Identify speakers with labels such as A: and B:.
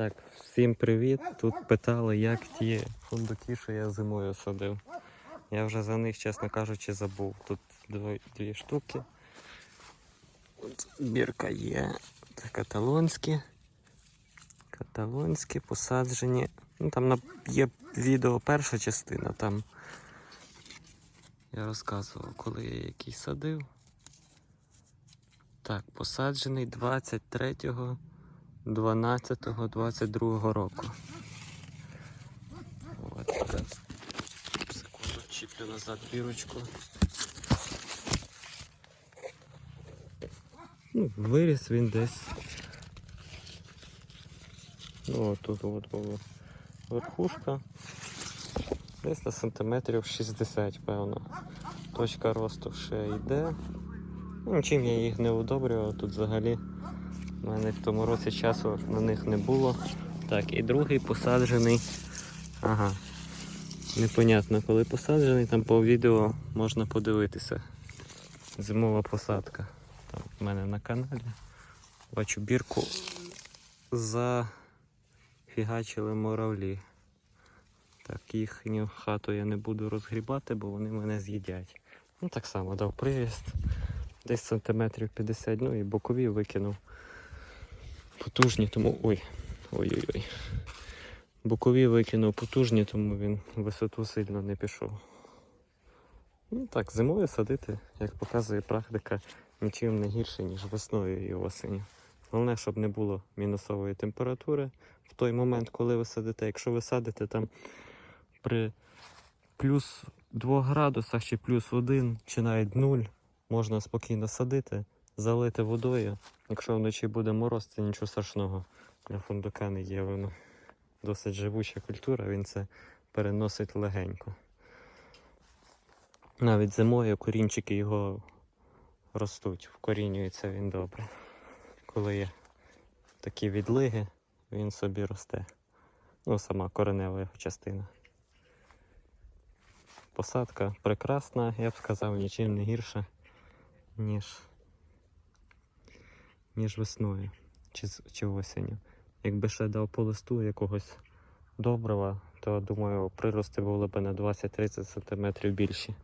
A: Так, всім привіт. Тут питали, як ті фундуки, що я зимою садив. Я вже за них, чесно кажучи, забув. Тут дві, дві штуки. От бірка є. Це каталонські. Каталонські посаджені. Ну, там є відео перша частина, там я розказував, коли я який садив. Так, посаджений 23 12-22 року. От, зараз. Секунду, чіплю назад бірочку. Ну, виріс він десь. Ну, от тут от була верхушка. Десь на сантиметрів 60, певно. Точка росту ще йде. Ну, чим я їх не удобрював, тут взагалі у мене в тому році часу на них не було. Так, і другий посаджений. Ага. Непонятно, коли посаджений, там по відео можна подивитися. Зимова посадка. Там в мене на каналі. Бачу бірку зафігачили муравлі. Так, їхню хату я не буду розгрібати, бо вони мене з'їдять. Ну так само дав привіст. Десь сантиметрів 50, ну і бокові викинув. Потужні, тому. Ой. Ой-ой-ой. Бокові викинув потужні, тому він висоту сильно не пішов. Ну так, зимою садити, як показує практика, нічим не гірше, ніж весною і осінню. Головне, щоб не було мінусової температури в той момент, коли ви садите. Якщо ви садите там при плюс 2 градусах чи плюс 1, чи навіть 0, можна спокійно садити, залити водою. Якщо вночі буде мороз, це нічого страшного. Для фундука не є воно досить живуча культура, він це переносить легенько. Навіть зимою корінчики його ростуть, вкорінюється він добре. Коли є такі відлиги, він собі росте. Ну, сама коренева його частина. Посадка прекрасна, я б сказав, нічим не гірша, ніж, ніж весною чи, чи осінню. Якби ще дав по листу якогось добрива, то думаю, прирости були б на 20-30 см більші.